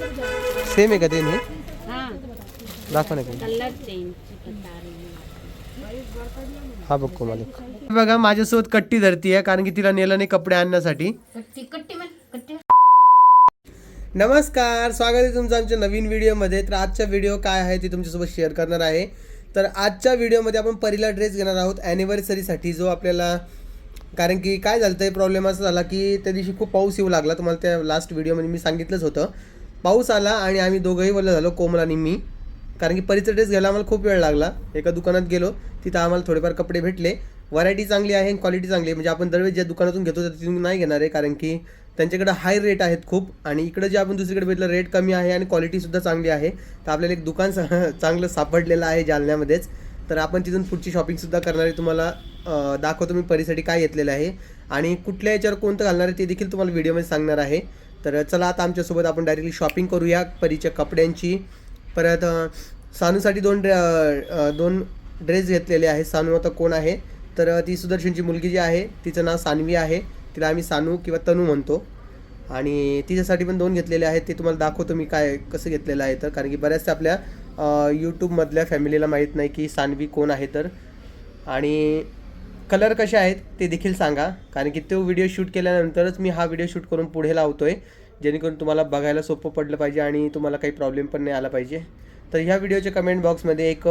Same आहे का ते हे। हाँ दाखवा ना काही कलर चेंज बता रही हूँ बघ कोमालिक बघा माझ्यासोबत कट्टी धरती आहे कारण की तिला नेलं नाही कपडे आणण्यासाठी. कट्टी कट्टी में कट्टी नमस्कार स्वागत आहे तुमचं आमच्या नवीन व्हिडिओमध्ये. तर आजचा व्हिडिओ काय आहे ते तुमच्यासोबत शेअर करणार आहे. तर आजच्या व्हिडिओमध्ये आपण पहिला ड्रेस घेणार आहोत ॲनिव्हर्सरीसाठी जो आपल्याला कारण की काय झालं आहे प्रॉब्लेम असा झाला की त्या दिवशी खूप पाऊस येऊ लागला. तुम्हाला त्या लास्ट व्हिडिओमध्ये मी सांगितलंच होतं. पाऊस आला आणि आम्ही दोघंही वरलं झालो कोमल आणि मी. कारण की परीचा ड्रेस घ्यायला आम्हाला खूप वेळ लागला. एका दुकानात गेलो तिथं आम्हाला थोडेफार कपडे भेटले. व्हरायटी चांगली आहे क्वालिटी चांगली आहे. म्हणजे आपण दरवेळेस ज्या दुकानातून घेतो त्या तिथून नाही घेणार आहे कारण की त्यांच्याकडे हाय रेट आहेत खूप. आणि इकडं जे आपण दुसरीकडे भेटलं रेट कमी आहे आणि क्वालिटीसुद्धा चांगली आहे. तर आपल्याला एक दुकान चांगलं सापडलेलं आहे जालन्यामध्येच. तर आपण तिथून पुढची शॉपिंगसुद्धा करणारे तुम्हाला दाखवतो मी परीसाठी काय घेतलेलं आहे. आणि कुठल्या याच्यावर कोणतं घालणार आहे ते देखील तुम्हाला व्हिडिओमध्ये सांगणार आहे. तर चला आता आमच्यासोबत आपण डायरेक्टली शॉपिंग करूया परीच्या कपड्यांची. परत सानूसाठी दोन ड्रे दोन ड्रेस घेतलेले आहेत. सानू आता कोण आहे? तर ती सुदर्शनची मुलगी जी आहे तिचं नाव सानवी आहे. तिला आम्ही सानू किंवा तनू म्हणतो. आणि तिच्यासाठी पण दोन घेतलेले आहेत. ते तुम्हाला दाखवतो मी काय कसं घेतलेलं आहे तर. कारण की बऱ्याचशा आपल्या यूट्यूबमधल्या फॅमिलीला माहीत नाही की सानवी कोण आहे तर. आणि कलर कसे आहेत ते देखील सांगा. कारण की तो व्हिडिओ शूट केल्यानंतरच मी हा व्हिडिओ शूट करून पुढे लावतो आहे जेणेकरून तुम्हाला बघायला सोपं पडलं पाहिजे आणि तुम्हाला काही प्रॉब्लेम पण नाही आला पाहिजे. तर ह्या व्हिडिओच्या कमेंट बॉक्समध्ये एक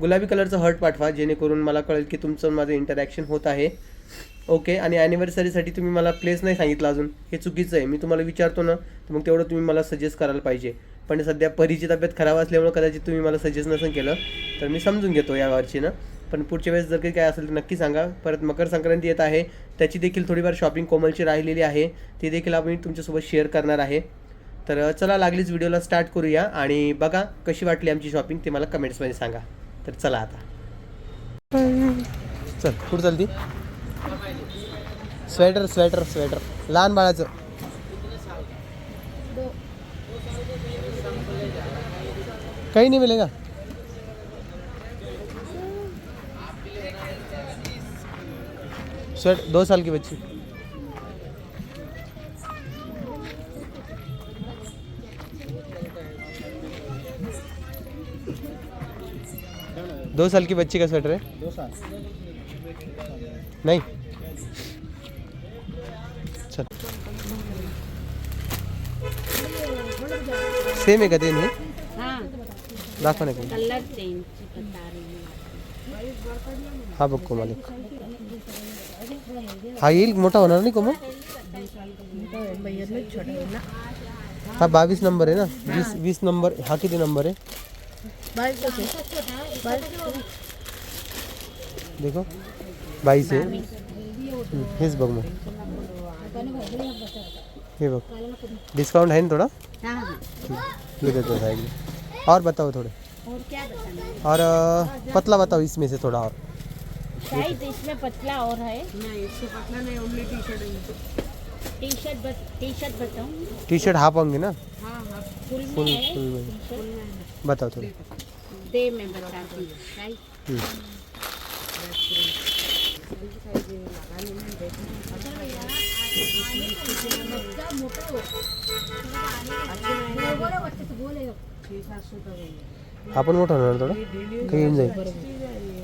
गुलाबी कलरचं हर्ट पाठवा. जेणेकरून मला कळेल की तुमचं माझं इंटरॅक्शन होत आहे. ओके आणि ॲनिव्हर्सरीसाठी तुम्ही मला प्लेस नाही सांगितलं अजून. हे चुकीचं आहे. मी तुम्हाला विचारतो ना तर मग तेवढं तुम्ही मला सजेस्ट करायला पाहिजे. पण सध्या परीची तब्येत खराब असल्यामुळे कदाचित तुम्ही मला सजेस्ट नसेल केलं. तर मी समजून घेतो या ना. पण पुढच्या वेळेस जर काही काय असेल तर नक्की सांगा. परत मकर संक्रांती येत आहे. त्याची देखील थोडीफार शॉपिंग कोमलची राहिलेली आहे. ती देखील आम्ही तुमच्यासोबत शेअर करणार आहे. तर चला लागलीच व्हिडिओला स्टार्ट करूया. आणि बघा कशी वाटली आमची शॉपिंग ते मला कमेंट्समध्ये सांगा. तर चला आता. चल कुठं चालती स्वेटर स्वेटर स्वेटर लहान बाळाचं. काही नाही मिळेल का स्वेट दो साल की बच्ची। दो साल की बच्ची का स्वेटर है। दो साल। नहीं। चल। सेम हे। हाँ। दाखवा ना काही कलर चेंज बता रही हूँ हा बघ कोमालिक हा येईल मोठा होणार नाही कोमल? हा बावीस नंबर आहे ना? वीस वीस नंबर हा किती नंबर आहे देखो बाईस हम्म, हेच बघ मग हे बघ डिस्काउंट है ना थोड़ा? हाँ हाँ ये देते और बताओ थोड़े। और पतला बताओ इसमें से थोड़ा और। साइज़ इसमें पतला और है। नहीं इससे पतला नहीं only T shirt T shirt T shirt बताऊँ? टी शर्ट हाफ़ होंगे ना? हाँ हाँ। फुल में फुल है फुल में। बताओ थोड़े। दे मैं बताती हूँ हम्म. हा। पण मोठा होणार थोडा? काही येऊन जाईल.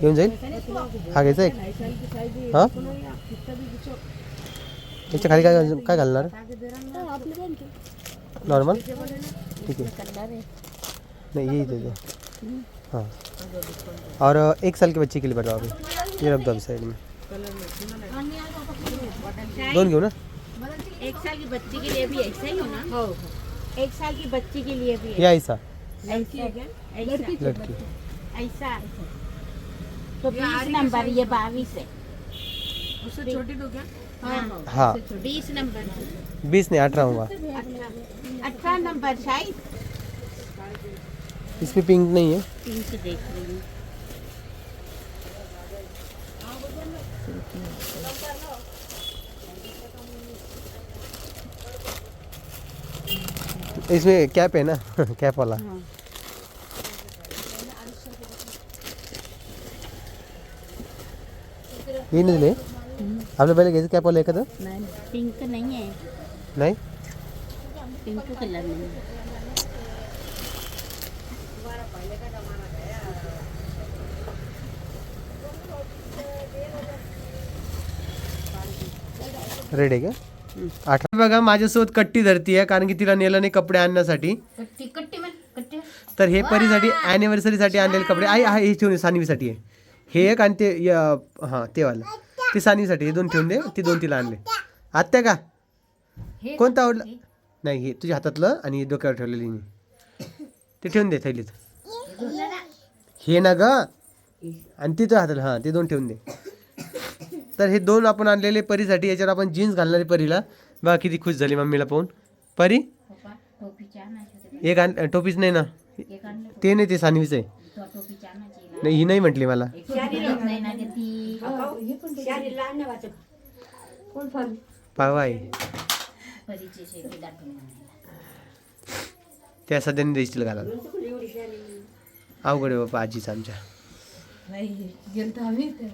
येऊन जाईल? हा घ्यायचा एक? हा? त्याच्या खाली काय काय घालणार? नॉर्मल ठीक है नहीं यही दे दो हाँ. और एक साल के बच्चे के लिए बताओ अभी ये रख दो अभी साइड में. दोन घेऊ ना? एक साल की बच्ची के लिए भी ऐसा ही हो ना हो. एक साल की बच्ची के लिए भी या ऐसा. ऐसा ऐसा लड़की ऐसा। तो बीस नंबर ये बाईस है। उससे छोटी तो क्या? हाँ। हाँ। बीस नंबर बीस नहीं अठारह होगा अठारह अठारह नंबर शायद। इसमें पिंक नहीं है। पिंक देख रही हूँ। इसमें कैप है ना? कैप वाला। हाँ। ये नहीं ले? आपने पहले कैसे कैप वाला देखा था? नहीं पिंक नहीं है। नहीं? पिंक कलर में रेड आहे का आठ. बघा माझ्यासोबत कट्टी धरती आहे कारण की तिला नेलं नाही कपडे आणण्यासाठी. कट्टी कट्टी में कट्टी. तर हे परीसाठी ॲनिव्हर्सरीसाठी आणलेले कपडे. आई हा हे ठेवून दे, सानवीसाठी आहे. हे एक आणि ते य- हां ते वालं. ते सानवीसाठी हे दोन ठेवून दे ते दोन तिला आणले. आत्या का? हे कोणतं आवडलं? नाही हे तुझ्या हातातलं आणि हे डोक्यावर ठेवलेली मी ते ठेवून दे थैलीत. हे ना ग. आणि ते तुझ्या हातातलं हां ते दोन ठेवून दे. तर हे दोन आपण आणलेले परीसाठी याच्यावर आपण जीन्स घालणारी परीला. बघा किती खुश झाली मम्मीला पाहून. परी? एक आण टोपीच नाही ना. ते नाही ते सानवीचं आहे. नाही ही नाही म्हटली मला. नाही त्या सध्याने दिसतील घालायला. अवघड आहे बाबा आजीच आमच्या. नाही गेलतो आम्ही ते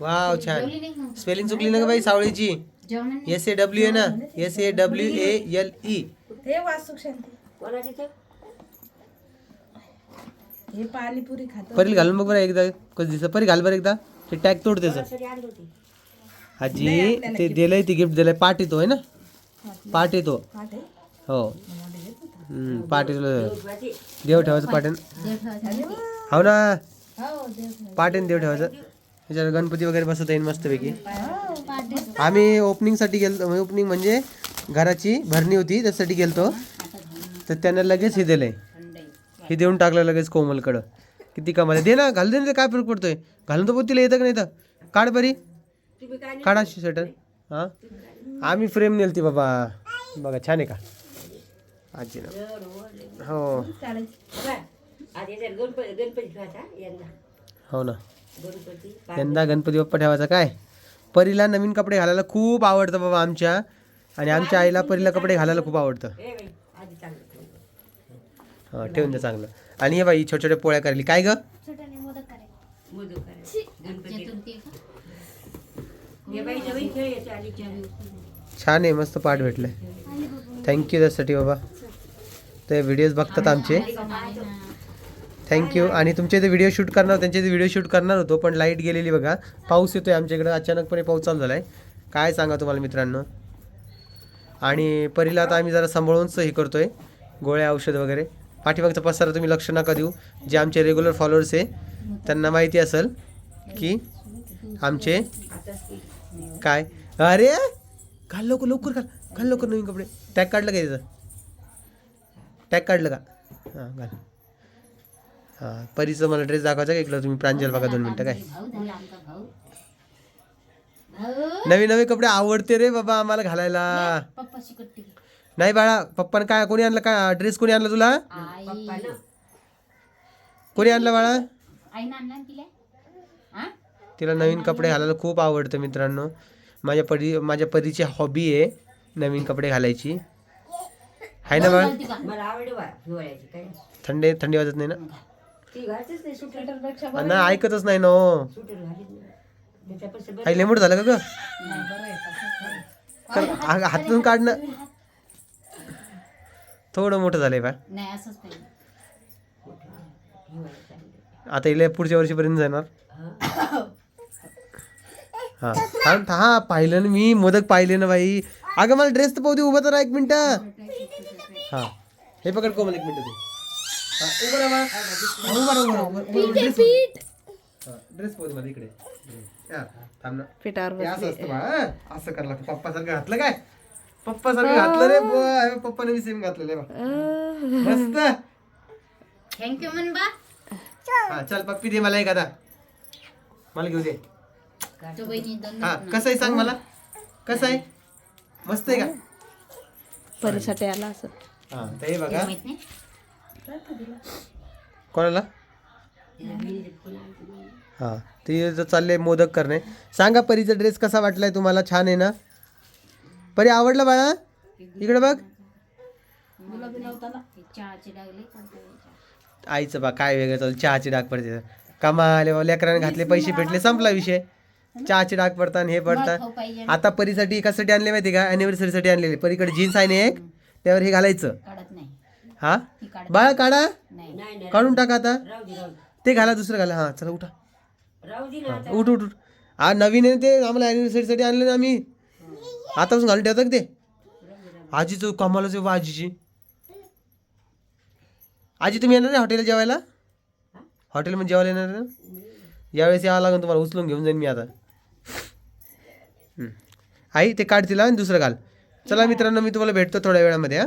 वाव छान. स्पेलिंग चुकली ना का बाई सावळीची? एस ए डब्ल्यू ए ना? S A W A L E ते शांती. हे पाणीपुरी खातो. परील घालून बघ बरं एकदा कसं दिसत परी घाल बरं एकदा. ते टॅग तोड त्याचं. आजी ते दिलंय ती गिफ्ट दिलंय. पाठ येतो आहे ना? पाठ येतो. हो. हम्म, देव ठेवायचं पाठन हो ना. हो देव ठेवायचं. त्याच्यावर गणपती वगैरे बसवता येईल मस्तपैकी. आम्ही ओपनिंगसाठी गेलो ओपनिंग म्हणजे घराची भरणी होती त्यासाठी गेलतो. तर त्यानं लगेच हे दिलंय. आहे. हे देऊन टाकलं लगेच कोमलकडं. किती कमाल दे ना घालून दे ना ते काय फरक पडतोय? घालून तर तिला येतं का नाही तर काढ बरी. काढा शर्ट. हां? आम्ही फ्रेम नेलती बाबा. बघा छान आहे का? आजी हो हो. ना. यंदा गणपती बाप्पा ठेवायचा काय? परीला नवीन कपडे घालायला खूप आवडतं बाबा आमच्या. आणि आमच्या आईला परीला कपडे घालायला खूप आवडतं. हां ठेवून द्या चांगलं. आणि हे बाई छोट्या छोट्या पोळ्या करायली. काय ग? छान आहे मस्त पाठ भेटलंय. थँक्यू त्यासाठी बाबा. ते व्हिडिओज बघतात आमचे. थँक्यू आणि तुमचे ते व्हिडिओ शूट करणार त्यांचे ते व्हिडिओ शूट करणार होतो पण लाइट गेलेली बघा. पाऊस येतोय आमच्याकडे. अचानकपणे पाऊस चालू झाला आहे काय सांगा तुम्हाला मित्रांनो? आणि परीला आता आम्ही जरा सांभाळूनच हे करतोय. गोळ्या औषध वगैरे. पाठीमागचा पसारा तुम्ही लक्ष नका देऊ. जे आमचे रेग्युलर फॉलोअर्स आहे त्यांना माहिती असेल की आमचे काय? अरे! घाल लवकर लवकर घाल. घाल लवकर नवीन कपडे. टॅग काढलं का त्याचं टॅग काढलं का? हां घाल. हां परीचं मला ड्रेस दाखवायचा का? इकडं तुम्ही प्रांजल बघा दोन मिनटं काय? नवीन नवीन नवे कपडे आवडते रे बाबा आम्हाला घालायला. नाही बाळा पप्पानं काय कोणी आणलं का? ड्रेस कोणी आणला तुला? कोणी आणलं बाळा? तिला नवीन कपडे घालायला खूप आवडतं मित्रांनो. माझ्या परी माझ्या परीची हॉबी आहे नवीन कपडे घालायची. आहे ना? मला आवडे वा हिवाळ्याची काय? थंडी थंडी वाजत नाही ना? ती घालतेच नाही सुटरपेक्षा ना ऐकतच नाही ना हो. सुटर घालीत नाही. त्याच्यापासून आई लेमूट झालं का ग? कर हा- हातून काढणं थोडं मोठं झालंय बा नाही असंच पाहिजे आता इले पुढच्या वर्षीपर्यंत जाणार. हा. थांब हा पाहिलं ना मी मोदक पाहिले ना बाई. अगं मला ड्रेस तर पाहू दे उभं तर राहा एक मिनिट. हा. हे पकड कोमल एक मिनिट तू. उभं राहा बा. उभं राहा, उभं राहा, उभं राहा. ड्रेस. हा, ड्रेस पाहू दे मला इकडे. हा, थांब ना. पिठावर हे असं असतं बा हा. असं करायला पप्पा सारखं घातलं काय? पप्पा सारखं घातलं रे बुवा. पप्पाने मी सेम घातलेलं आहे बा. मस्त. थँक्यू म्हण बा हा चल पप्पी दे मला एखादा. मला घेऊ दे. तो बहिणी दोन हा कसं आहे सांग मला? कसं आहे? मस्त आहे का? परीसाठी आला असं. हा तर हे बघा. माहीत नाही. कोणाला? हा ते जर चालले मोदक करणे. सांगा परीचा ड्रेस कसा वाटलाय तुम्हाला? छान आहे ना? परी आवडला बाळा? इकडे बघ. ते चहाची. आईचं बा काय वेगळं चालू चहाची डाग पडते. कमाले बाबा लेकराने घातले पैसे भेटले संपला विषय. चहाचे डाग पडतात हे पडतात आता परीसाठी कशासाठी आणले माहिती का? अॅनिव्हर्सरीसाठी आणलेले. परीकडे जीन्स आहे ना एक? त्यावर हे घालायचं. काढत नाही. हा? ती काढत बाळा काढा. नाही नाही नाही. काढून टाका आता. राहू दे राहू दे. ते घाला दुसरं घाला. हा चला उठा. राहू दे ना आता. उठ उठ उठ. हा नवीन आहे ना ते आम्हाला अॅनिव्हर्सरीसाठी आणले ना आम्ही. आतापासून घालून ठेवता का ते? आजीचं कमालच आहे बा आजीची. आजी तुम्ही येणार आहे हॉटेल जेवायला? हॉटेलमध्ये जेवायला येणार ना? यावेळेस यावं लागेल तुम्हाला उचलून घेऊन जाईन मी आता. हं. आई ते काढ तिला आणि दुसरं घाल. चला मित्रांनो मी तुम्हाला भेटतो थोड्या वेळामध्ये हा.